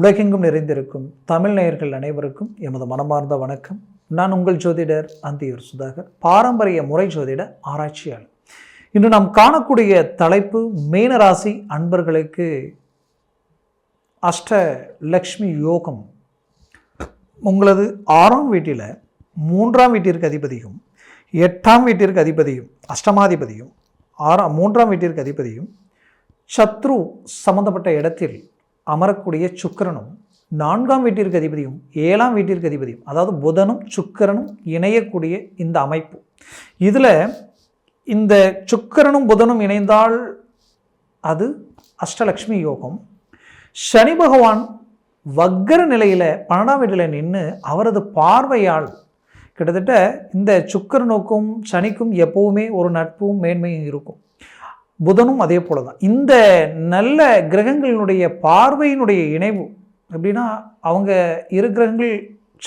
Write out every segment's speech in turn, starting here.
உலகெங்கும் நிறைந்திருக்கும் தமிழ் நேயர்கள் அனைவருக்கும் எமது மனமார்ந்த வணக்கம். நான் உங்கள் ஜோதிடர் அந்தியூர் சுதாகர் பாரம்பரிய முறை ஜோதிட ஆராய்ச்சியாளர். இன்று நாம் காணக்கூடிய தலைப்பு மீனராசி அன்பர்களுக்கு அஷ்ட லக்ஷ்மி யோகம். உங்களது ஆறாம் வீட்டில் மூன்றாம் வீட்டிற்கு அதிபதியும் எட்டாம் வீட்டிற்கு அதிபதியும் அஷ்டமாதிபதியும் ஆறாம் மூன்றாம் வீட்டிற்கு அதிபதியும் சத்ரு சம்பந்தப்பட்ட இடத்தில் அமரக்கூடிய சுக்கிரனும் நான்காம் வீட்டிற்கு அதிபதியும் ஏழாம் வீட்டிற்கு அதிபதியும் அதாவது புதனும் சுக்கிரனும் இணையக்கூடிய இந்த அமைப்பு. இதில் இந்த சுக்கிரனும் புதனும் இணைந்தால் அது அஷ்டலக்ஷ்மி யோகம். சனி பகவான் வக்கர நிலையில் பன்னெண்டாம் வீட்டில் நின்று அவரது பார்வையால் கிட்டத்தட்ட இந்த சுக்கரனுக்கும் சனிக்கும் எப்பவுமே ஒரு நட்பும் மேன்மையும் இருக்கும். புதனும் அதே போல தான் இந்த நல்ல கிரகங்களினுடைய பார்வையினுடைய இணைவு எப்படின்னா அவங்க இரு கிரகங்கள்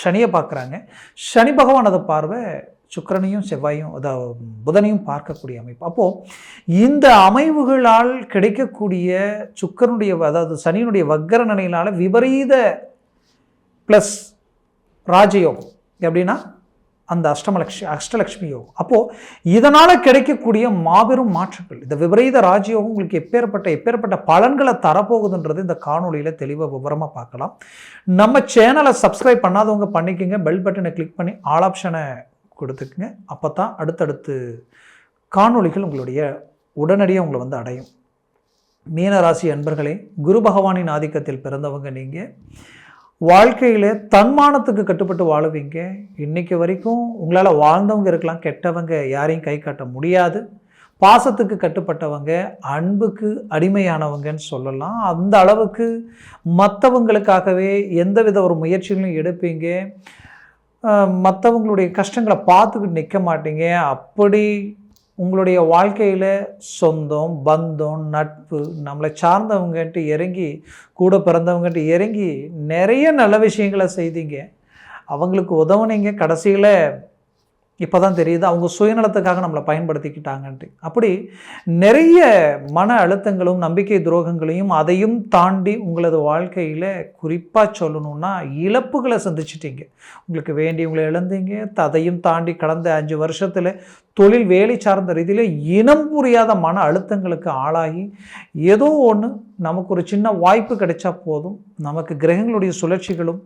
சனியை பார்க்குறாங்க. சனி பகவான் அதை பார்வை சுக்கிரனையும் செவ்வாயும் அதாவது புதனையும் பார்க்கக்கூடிய அமைப்பு. அப்போது இந்த அமைவுகளால் கிடைக்கக்கூடிய சுக்கரனுடைய அதாவது சனியினுடைய வக்கர நிலையினால் விபரீத ப்ளஸ் ராஜயோகம். எப்படின்னா அந்த அஷ்டமலக்ஷ்மி அஷ்டலக்ஷ்மி யோகம். அப்போது இதனால் கிடைக்கக்கூடிய மாபெரும் மாற்றங்கள் இந்த விபரீத ராஜயோகம் உங்களுக்கு எப்பேற்பட்ட எப்பேற்பட்ட பலன்களை தரப்போகுதுன்றது இந்த காணொலியில் தெளிவாக விவரமாக பார்க்கலாம். நம்ம சேனலை சப்ஸ்கிரைப் பண்ணாதவங்க பண்ணிக்கோங்க பெல் பட்டனை கிளிக் பண்ணி ஆல் ஆப்ஷனை கொடுத்துக்குங்க. அப்போ தான் அடுத்தடுத்து காணொளிகள் உங்களுடைய உடனடியாக உங்களை வந்து அடையும். மீனராசி அன்பர்களே குரு பகவானின் ஆதிக்கத்தில் பிறந்தவங்க நீங்கள் வாழ்க்கையில் தன்மானத்துக்கு கட்டுப்பட்டு வாழுவீங்க. இன்னைக்கு வரைக்கும் உங்களால் வாழ்ந்தவங்க இருக்கலாம் கெட்டவங்க யாரையும் கை காட்ட முடியாது. பாசத்துக்கு கட்டுப்பட்டவங்க அன்புக்கு அடிமையானவங்கன்னு சொல்லலாம். அந்த அளவுக்கு மற்றவங்களுக்காகவே எந்தவித ஒரு முயற்சிகளையும் எடுப்பீங்க. மற்றவங்களுடைய கஷ்டங்களை பார்த்துக்கிட்டு நிற்க மாட்டீங்க. அப்படி உங்களுடைய வாழ்க்கையில் சொந்தம் பந்தம் நட்பு நம்மளை சார்ந்தவங்கன்ட்டு இறங்கி கூட பிறந்தவங்கன்ட்டு இறங்கி நிறைய நல்ல விஷயங்களை செய்தீங்க. அவங்களுக்கு உதவுனீங்க. கடைசியில் இப்போ தான் தெரியுது அவங்க சுயநலத்துக்காக நம்மளை பயன்படுத்திக்கிட்டாங்கன்ட்டு. அப்படி நிறைய மன அழுத்தங்களும் நம்பிக்கை துரோகங்களையும் அதையும் தாண்டி உங்களது வாழ்க்கையில் குறிப்பாக சொல்லணும்னா இழப்புகளை சந்திச்சிட்டீங்க. உங்களுக்கு வேண்டியவங்களை இழந்தீங்க அதையும் தாண்டி கடந்த அஞ்சு வருஷத்தில் தொழில் வேலை சார்ந்த ரீதியில் இனம் புரியாத மன அழுத்தங்களுக்கு ஆளாகி ஏதோ ஒன்று நமக்கு ஒரு சின்ன வாய்ப்பு கிடைச்சா போதும். நமக்கு கிரகங்களுடைய சுழற்சிகளும்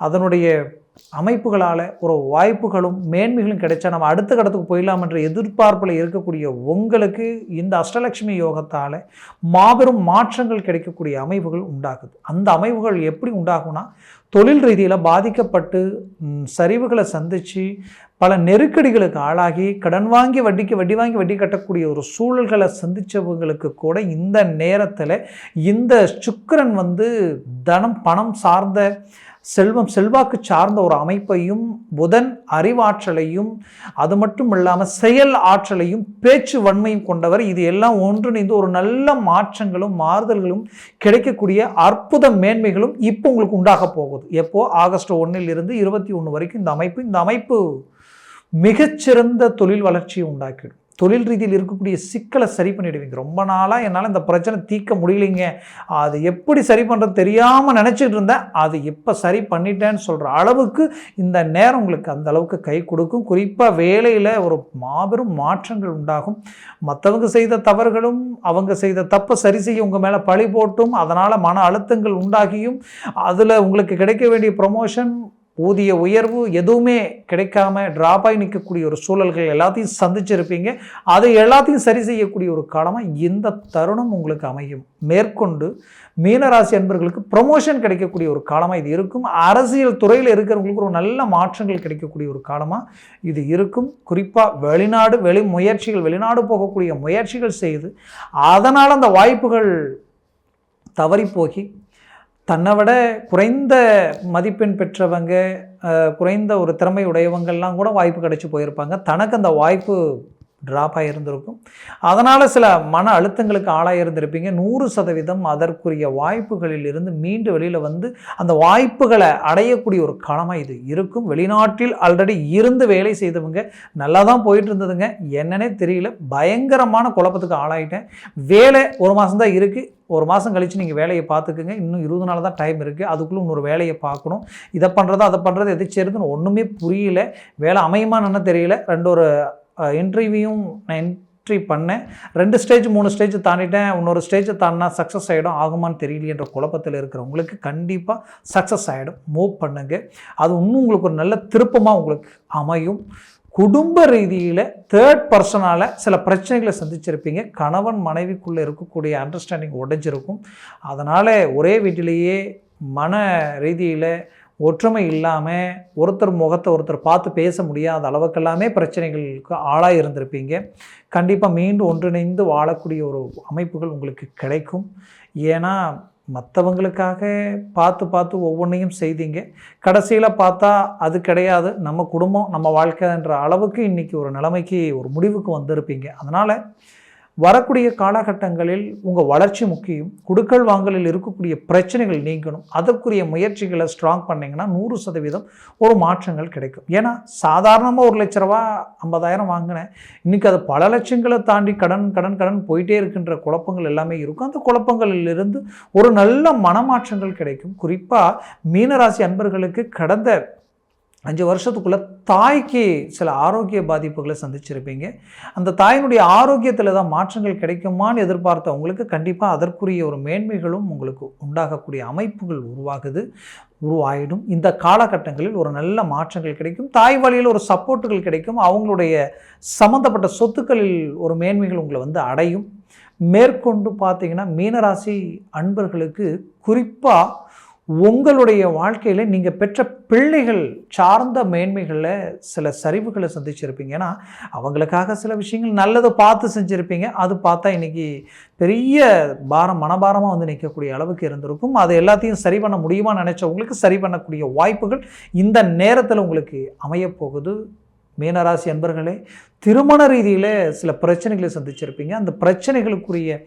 அதனுடைய அமைப்புகளால் ஒரு வாய்ப்புகளும் மேன்மைகளும் கிடைச்சா நம்ம அடுத்த கடத்துக்கு போயிடலாம் என்ற எதிர்பார்ப்பில் இருக்கக்கூடிய உங்களுக்கு இந்த அஷ்டலட்சுமி யோகத்தால் மாபெரும் மாற்றங்கள் கிடைக்கக்கூடிய அமைவுகள் உண்டாகுது. அந்த அமைவுகள் எப்படி உண்டாகும்னா தொழில் ரீதியில் பாதிக்கப்பட்டு சரிவுகளை சந்தித்து பல நெருக்கடிகளுக்கு ஆளாகி கடன் வாங்கி வட்டிக்கு வட்டி வாங்கி வட்டி கட்டக்கூடிய ஒரு சூழல்களை சந்தித்தவங்களுக்கு கூட இந்த நேரத்தில் இந்த சுக்கரன் வந்து தனம் பணம் சார்ந்த செல்வம் செல்வாக்கு சார்ந்த ஒரு அமைப்பையும் புதன் அறிவாற்றலையும் அது மட்டும் இல்லாமல் செயல் ஆற்றலையும் பேச்சு வன்மையும் கொண்டவர். இது எல்லாம் ஒன்றிணைந்து ஒரு நல்ல மாற்றங்களும் மாறுதல்களும் கிடைக்கக்கூடிய அற்புத மேன்மைகளும் இப்போ உங்களுக்கு உண்டாக போகுது. எப்போ? ஆகஸ்ட் ஒன்றில் இருந்து இருபத்தி ஒன்று வரைக்கும் இந்த அமைப்பு. இந்த அமைப்பு மிகச்சிறந்த தொழில் வளர்ச்சியை உண்டாக்கிடும். தொழில் ரீதியில் இருக்கக்கூடிய சிக்கலை சரி பண்ணிடுவீங்க. ரொம்ப நாளாக என்னால் இந்த பிரச்சனை தீர்க்க முடியலைங்க. அது எப்படி சரி பண்ணுறது தெரியாமல் நினச்சிட்டு இருந்தேன். அது இப்போ சரி பண்ணிட்டேன்னு சொல்கிற அளவுக்கு இந்த நேரம் உங்களுக்கு அந்த அளவுக்கு கை கொடுக்கும். குறிப்பாக வேலையில் ஒரு மாபெரும் மாற்றங்கள் உண்டாகும். மற்றவங்க செய்த தவறுகளும் அவங்க செய்த தப்பை சரி செய்ய உங்கள் மேலே பழி போட்டும். அதனால் மன அழுத்தங்கள் உண்டாகியும். அதில் உங்களுக்கு கிடைக்க வேண்டிய ப்ரொமோஷன் ஊதிய உயர்வு எதுவுமே கிடைக்காம ட்ராப்பாகி நிற்கக்கூடிய ஒரு சூழல்கள் எல்லாத்தையும் சந்திச்சிருப்பீங்க. அதை எல்லாத்தையும் சரி செய்யக்கூடிய ஒரு காலமாக இந்த தருணம் உங்களுக்கு அமையும். மேற்கொண்டு மீனராசி அன்பர்களுக்கு ப்ரொமோஷன் கிடைக்கக்கூடிய ஒரு காலமாக இது இருக்கும். அரசியல் துறையில் இருக்கிறவங்களுக்கு ஒரு நல்ல மாற்றங்கள் கிடைக்கக்கூடிய ஒரு காலமாக இது இருக்கும். குறிப்பாக வெளிநாடு வெளி முயற்சிகள் வெளிநாடு போகக்கூடிய முயற்சிகள் செய்து அதனால் அந்த வாய்ப்புகள் தவறி போகி தன்னை விட குறைந்த மதிப்பெண் பெற்றவங்க குறைந்த ஒரு திறமை உடையவங்கள்லாம் கூட வாய்ப்பு கிடச்சி போயிருப்பாங்க. தனக்கு அந்த வாய்ப்பு ட்ராப் ஆகியிருந்திருக்கும் அதனால் சில மன அழுத்தங்களுக்கு ஆளாக இருந்திருப்பீங்க நூறு சதவீதம் அதற்குரிய வாய்ப்புகளில் இருந்து மீண்டு வெளியில் வந்து அந்த வாய்ப்புகளை அடையக்கூடிய ஒரு களமாக இது இருக்கும். வெளிநாட்டில் ஆல்ரெடி இருந்து வேலை செய்தவங்க நல்லா தான் போயிட்டு இருந்ததுங்க என்னன்னே தெரியல. பயங்கரமான குழப்பத்துக்கு ஆளாயிட்டேன். வேலை ஒரு மாதம் தான் இருக்குது ஒரு மாதம் கழித்து நீங்கள் வேலையை பார்த்துக்குங்க. இன்னும் இருபது நாள் தான் டைம் இருக்குது அதுக்குள்ளே இன்னொரு வேலையை பார்க்கணும். இதை பண்ணுறது அதை பண்ணுறது எது சேருதுன்னு ஒன்றுமே புரியல. வேலை அமையுமான்னு தெரியல. ரெண்டு ஒரு இன்டர்வியூவும் நான் என்ட்ரி பண்ணேன். ரெண்டு ஸ்டேஜ் மூணு ஸ்டேஜ் தாண்டிட்டேன். இன்னொரு ஸ்டேஜை தாண்டினா சக்ஸஸ் ஆகிடும் ஆகுமான்னு தெரியலையன்ற குழப்பத்தில் இருக்கிறவங்களுக்கு கண்டிப்பாக சக்ஸஸ் ஆகிடும் மூவ் பண்ணுங்கள் அது இன்னும் உங்களுக்கு ஒரு நல்ல திருப்பமாக உங்களுக்கு அமையும். குடும்ப ரீதியில் தேர்ட் பர்சனால் சில பிரச்சனைகளை சந்திச்சிருப்பீங்க. கணவன் மனைவிக்குள்ளே இருக்கக்கூடிய அண்டர்ஸ்டாண்டிங் உடைஞ்சிருக்கும். அதனால் ஒரே வீட்டிலேயே மன ரீதியில் ஒற்றுமை இல்லாமல் ஒருத்தர் முகத்தை ஒருத்தர் பார்த்து பேச முடியாத அளவுக்கெல்லாமே பிரச்சனைகளுக்கு ஆளாக இருந்திருப்பீங்க. கண்டிப்பாக மீண்டும் ஒன்றிணைந்து வாழக்கூடிய ஒரு அமைப்புகள் உங்களுக்கு கிடைக்கும். ஏன்னா மற்றவங்களுக்காக பார்த்து பார்த்து ஒவ்வொன்றையும் செய்தீங்க. கடைசியில் பார்த்தா அது கிடையாது. நம்ம குடும்பம் நம்ம வாழ்க்கைன்ற அளவுக்கு இன்றைக்கி ஒரு நிலைமைக்கு ஒரு முடிவுக்கு வந்திருப்பீங்க. அதனால் வரக்கூடிய காலகட்டங்களில் உங்கள் வளர்ச்சி முக்கியம். குடுக்கல் வாங்கலில் இருக்கக்கூடிய பிரச்சனைகள் நீங்கணும். அதற்குரிய முயற்சிகளை ஸ்ட்ராங் பண்ணிங்கன்னா நூறு சதவீதம் ஒரு மாற்றங்கள் கிடைக்கும். ஏன்னா சாதாரணமாக ஒரு லட்ச ரூபா ஐம்பதாயிரம் வாங்கினேன். இன்றைக்கி அது பல லட்சங்களை தாண்டி கடன் கடன் கடன் போயிட்டே இருக்கின்ற குழப்பங்கள் எல்லாமே இருக்கும். அந்த குழப்பங்களிலிருந்து ஒரு நல்ல மனமாற்றங்கள் கிடைக்கும். குறிப்பாக மீனராசி அன்பர்களுக்கு கடந்த அஞ்சு வருஷத்துக்குள்ளே தாய்க்கு சில ஆரோக்கிய பாதிப்புகளை சந்திச்சிருப்பீங்க. அந்த தாயினுடைய ஆரோக்கியத்தில் தான் மாற்றங்கள் கிடைக்குமான்னு எதிர்பார்த்தவங்களுக்கு கண்டிப்பாக அதற்குரிய ஒரு மேன்மைகளும் உங்களுக்கு உண்டாகக்கூடிய அமைப்புகள் உருவாகுது உருவாயிடும். இந்த காலகட்டங்களில் ஒரு நல்ல மாற்றங்கள் கிடைக்கும். தாய் வழியில் ஒரு சப்போர்ட்டுகள் கிடைக்கும். அவங்களுடைய சம்மந்தப்பட்ட சொத்துக்களில் ஒரு மேன்மைகள் உங்களை வந்து அடையும். மேற்கொண்டு பார்த்தீங்கன்னா மீனராசி அன்பர்களுக்கு குறிப்பாக உங்களுடைய வாழ்க்கையில் நீங்கள் பெற்ற பிள்ளைகள் சார்ந்த மேன்மைகளில் சில சரிவுகளை சந்திச்சிருப்பீங்க. ஏன்னா அவங்களுக்காக சில விஷயங்கள் நல்லதை பார்த்து செஞ்சுருப்பீங்க. அது பார்த்தா இன்றைக்கி பெரிய பாரம் மனபாரமாக வந்து நிற்கக்கூடிய அளவுக்கு இருந்திருக்கும். அது எல்லாத்தையும் சரி பண்ண முடியுமா நினச்சவங்களுக்கு சரி பண்ணக்கூடிய வாய்ப்புகள் இந்த நேரத்தில் உங்களுக்கு அமையப்போகுது மீனராசி அன்பர்களே திருமண ரீதியில் சில பிரச்சனைகளை சந்திச்சிருப்பீங்க. அந்த பிரச்சனைகளுக்குரிய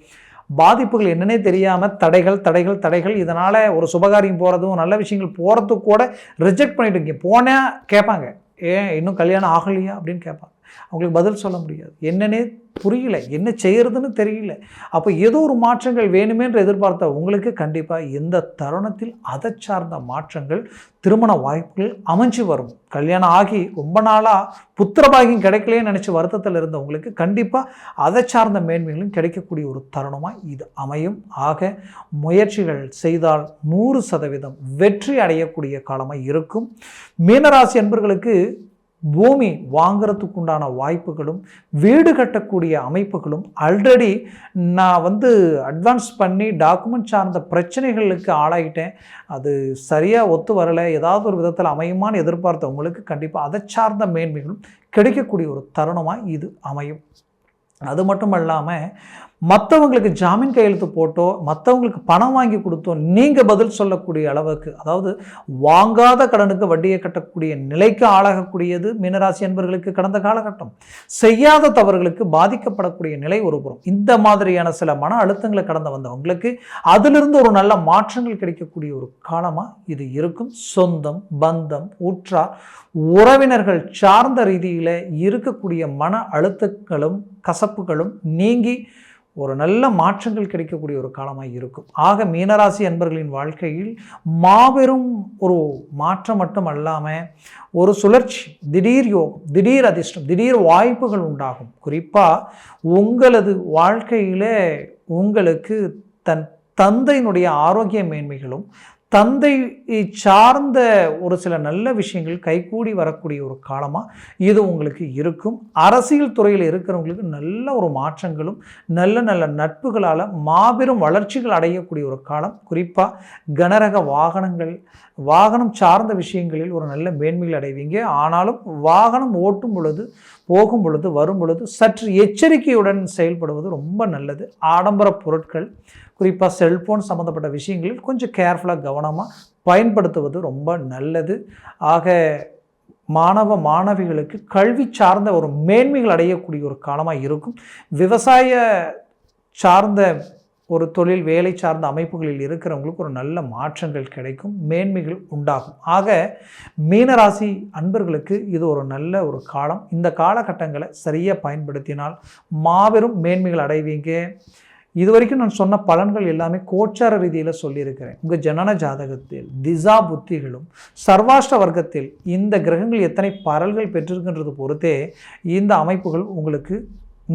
பாதிப்புகள் என்னன்னே தெரியாமல் தடைகள் தடைகள் தடைகள். இதனால் ஒரு சுபகாரியம் போகிறதும் நல்ல விஷயங்கள் போகிறதுக்கு கூட ரிஜெக்ட் பண்ணிட்டு போனால் கேட்பாங்க ஏன் இன்னும் கல்யாணம் ஆகலையா? அப்படின்னு கேட்பாங்க அவங்களுக்கு பதில் சொல்ல முடியாது. என்னன்னே புரியல. என்ன செய்கிறதுன்னு தெரியல. அப்போ ஏதோ ஒரு மாற்றங்கள் வேணுமென்று எதிர்பார்த்த உங்களுக்கு கண்டிப்பாக இந்த தருணத்தில் அதை சார்ந்த மாற்றங்கள் திருமண வாய்ப்புகள் அமைஞ்சு வரும். கல்யாணம் ஆகி ரொம்ப நாளாக புத்திரபாகியம் கிடைக்கலையே நினச்சி வருத்தத்தில் இருந்தவங்களுக்கு கண்டிப்பாக அதை சார்ந்த மேன்மைகளும் கிடைக்கக்கூடிய ஒரு தருணமாக இது அமையும். ஆக முயற்சிகள் செய்தால் நூறு சதவீதம் வெற்றி அடையக்கூடிய காலமாக இருக்கும். மீனராசி என்பர்களுக்கு பூமி வாங்கிறதுக்கு உண்டான வாய்ப்புகளும் வீடு கட்டக்கூடிய அமைப்புகளும் ஆல்ரெடி நான் வந்து அட்வான்ஸ் பண்ணி டாக்குமெண்ட் சார்ந்த பிரச்சனைகளுக்கு ஆளாகிட்டேன் அது சரியாக ஒத்து வரலை. ஏதாவது ஒரு விதத்தில் அமையுமான்னு எதிர்பார்த்தவங்களுக்கு கண்டிப்பாக அதை சார்ந்த மேன்மைகளும் கிடைக்கக்கூடிய ஒரு தருணமாக இது அமையும். அது மட்டும் இல்லாமல் மற்றவங்களுக்கு ஜாமீன் கையெழுத்து போட்டோ மற்றவங்களுக்கு பணம் வாங்கி கொடுத்தோ நீங்கள் பதில் சொல்லக்கூடிய அளவுக்கு அதாவது வாங்காத கடனுக்கு வட்டியை கட்டக்கூடிய நிலைக்கு ஆளாகக்கூடியது மீனராசி என்பர்களுக்கு கடந்த காலகட்டம். செய்யாத தவறுகளுக்கு பாதிக்கப்படக்கூடிய நிலை ஒருபுறம் இந்த மாதிரியான சில மன அழுத்தங்களை கடந்து வந்தவங்களுக்கு அதிலிருந்து ஒரு நல்ல மாற்றங்கள் கிடைக்கக்கூடிய ஒரு காலமாக இது இருக்கும். சொந்தம் பந்தம் உற்றார் உறவினர்கள் சார்ந்த ரீதியில் இருக்கக்கூடிய மன அழுத்தங்களும் கசப்புகளும் நீங்கி ஒரு நல்ல மாற்றங்கள் கிடைக்கக்கூடிய ஒரு காலமாக இருக்கும். ஆக மீனராசி அன்பர்களின் வாழ்க்கையில் மாபெரும் ஒரு மாற்றம் மட்டும் அல்லாமல் ஒரு சுழற்சி திடீர் யோகம் திடீர் அதிர்ஷ்டம் திடீர் வாய்ப்புகள் உண்டாகும். குறிப்பாக உங்களது வாழ்க்கையில் உங்களுக்கு தன் தந்தையினுடைய ஆரோக்கிய மேன்மைகளும் தந்தை சார்ந்த ஒரு சில நல்ல விஷயங்கள் கைகூடி வரக்கூடிய ஒரு காலமாக இது உங்களுக்கு இருக்கும். அரசியல் துறையில் இருக்கிறவங்களுக்கு நல்ல ஒரு மாற்றங்களும் நல்ல நல்ல நட்புகளால் மாபெரும் வளர்ச்சிகள் அடையக்கூடிய ஒரு காலம். குறிப்பாக கனரக வாகனங்கள் வாகனம் சார்ந்த விஷயங்களில் ஒரு நல்ல மேன்மைகள் அடைவீங்க. ஆனாலும் வாகனம் ஓட்டும் பொழுது போகும் பொழுது வரும் பொழுது சற்று எச்சரிக்கையுடன் செயல்படுவது ரொம்ப நல்லது. ஆடம்பர பொருட்கள் குறிப்பாக செல்ஃபோன் சம்மந்தப்பட்ட விஷயங்களில் கொஞ்சம் கேர்ஃபுல்லாக கவனமாக பயன்படுத்துவது ரொம்ப நல்லது. ஆக மாணவ மாணவிகளுக்கு கல்வி சார்ந்த ஒரு மேன்மைகள் அடையக்கூடிய ஒரு காலமாக இருக்கும். விவசாய சார்ந்த ஒரு தொழில் வேலை சார்ந்த அமைப்புகளில் இருக்கிறவங்களுக்கு ஒரு நல்ல மாற்றங்கள் கிடைக்கும் மேன்மைகள் உண்டாகும். ஆக மீனராசி அன்பர்களுக்கு இது ஒரு நல்ல ஒரு காலம். இந்த காலகட்டங்களை சரியாக பயன்படுத்தினால் மாபெரும் மேன்மைகள் அடைவீங்க. இது வரைக்கும் நான் சொன்ன பலன்கள் எல்லாமே கோச்சார ரீதியில் சொல்லியிருக்கிறேன். உங்கள் ஜனன ஜாதகத்தில் திசா புத்திகளும் சர்வாஷ்ட வர்க்கத்தில் இந்த கிரகங்கள் எத்தனை பரல்கள் பெற்றிருக்கின்றது பொறுத்தே இந்த அமைப்புகள் உங்களுக்கு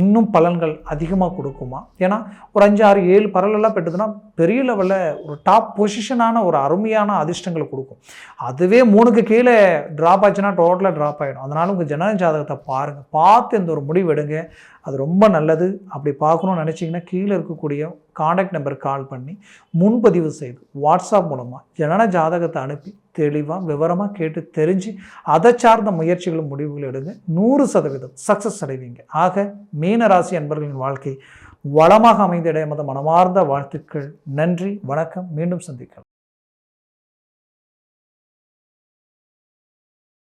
இன்னும் பலன்கள் அதிகமாக கொடுக்குமா? ஏன்னா ஒரு அஞ்சு ஆறு ஏழு பரலெல்லாம் பெற்றதுன்னா பெரிய லெவலில் ஒரு டாப் பொசிஷனான ஒரு அருமையான அதிர்ஷ்டங்களை கொடுக்கும். அதுவே மூணுக்கு கீழே ட்ராப் ஆச்சுன்னா டோட்டலாக ட்ராப் ஆகிடும் அதனால் உங்கள் ஜனன ஜாதகத்தை பாருங்கள் பார்த்து இந்த ஒரு முடிவு எடுங்க. அது ரொம்ப நல்லது. அப்படி பார்க்கணும்னு நினச்சிங்கன்னா கீழே இருக்கக்கூடிய காண்டாக்ட் நம்பர் கால் பண்ணி முன்பதிவு செய்து வாட்ஸ்அப் மூலமாக ஜனன ஜாதகத்தை அனுப்பி தெளிவாக விவரமாக கேட்டு தெரிஞ்சு அதை சார்ந்த முயற்சிகளும் முடிவுகள் எடுங்க. நூறு சதவீதம் சக்ஸஸ் அடைவீங்க. ஆக மீனராசி அன்பர்களின் வாழ்க்கை வளமாக அமைந்திட எமது மனமார்ந்த வாழ்த்துக்கள். நன்றி வணக்கம். மீண்டும் சந்திக்கலாம்.